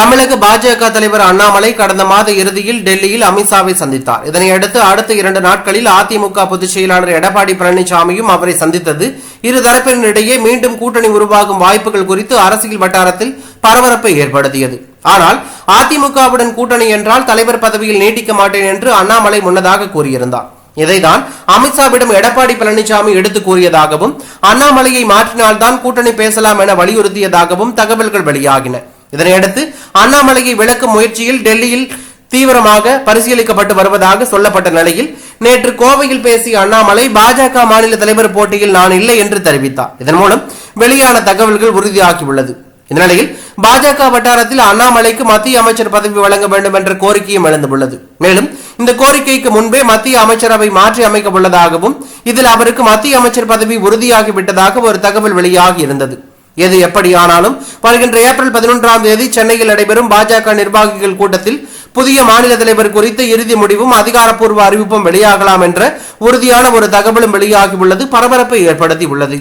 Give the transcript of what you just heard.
தமிழக பாஜக தலைவர் அண்ணாமலை கடந்த மாத இறுதியில் டெல்லியில் அமித்ஷாவை சந்தித்தார். இதனையடுத்து அடுத்த இரண்டு நாட்களில் அதிமுக பொதுச் செயலாளர் எடப்பாடி பழனிசாமியும் அவரை சந்தித்தது. இரு தரப்பினரிடையே மீண்டும் கூட்டணி உருவாகும் வாய்ப்புகள் குறித்து அரசியல் வட்டாரத்தில் பரபரப்பை ஏற்படுத்தியது. ஆனால் அதிமுகவுடன் கூட்டணி என்றால் தலைவர் பதவியில் நீட்டிக்க மாட்டேன் என்று அண்ணாமலை முன்னதாக கூறியிருந்தார். இதைதான் அமித்ஷாவிடம் எடப்பாடி பழனிசாமி எடுத்து கூறியதாகவும் அண்ணாமலையை மாற்றினால்தான் கூட்டணி பேசலாம் என வலியுறுத்தியதாகவும் தகவல்கள் வெளியாகின. இதனையடுத்து அண்ணாமலையை விளக்கும் முயற்சியில் டெல்லியில் தீவிரமாக பரிசீலிக்கப்பட்டு வருவதாக சொல்லப்பட்ட நிலையில் நேற்று கோவையில் பேசிய அண்ணாமலை பாஜக மாநில தலைவர் போட்டியில் நான் இல்லை என்று தெரிவித்தார். இதன் மூலம் வெளியான தகவல்கள் உறுதியாகியுள்ளது. இந்நிலையில் பாஜக வட்டாரத்தில் அண்ணாமலைக்கு மத்திய அமைச்சர் பதவி வழங்க வேண்டும் என்ற கோரிக்கையும் எழுந்துள்ளது. மேலும் இந்த கோரிக்கைக்கு முன்பே மத்திய அமைச்சரவை மாற்றி அமைக்க உள்ளதாகவும் இதில் அவருக்கு மத்திய அமைச்சர் பதவி உறுதியாகிவிட்டதாக ஒரு தகவல் வெளியாகி இருந்தது. எது எப்படியானாலும் வருகின்ற ஏப்ரல் பதினொன்றாம் தேதி சென்னையில் நடைபெறும் பாஜக நிர்வாகிகள் கூட்டத்தில் புதிய மாநில தலைவர் குறித்த இறுதி முடிவும் அதிகாரப்பூர்வ அறிவிப்பும் வெளியாகலாம் என்ற உறுதியான ஒரு தகவலும் வெளியாகியுள்ளது பரபரப்பை ஏற்படுத்தி உள்ளது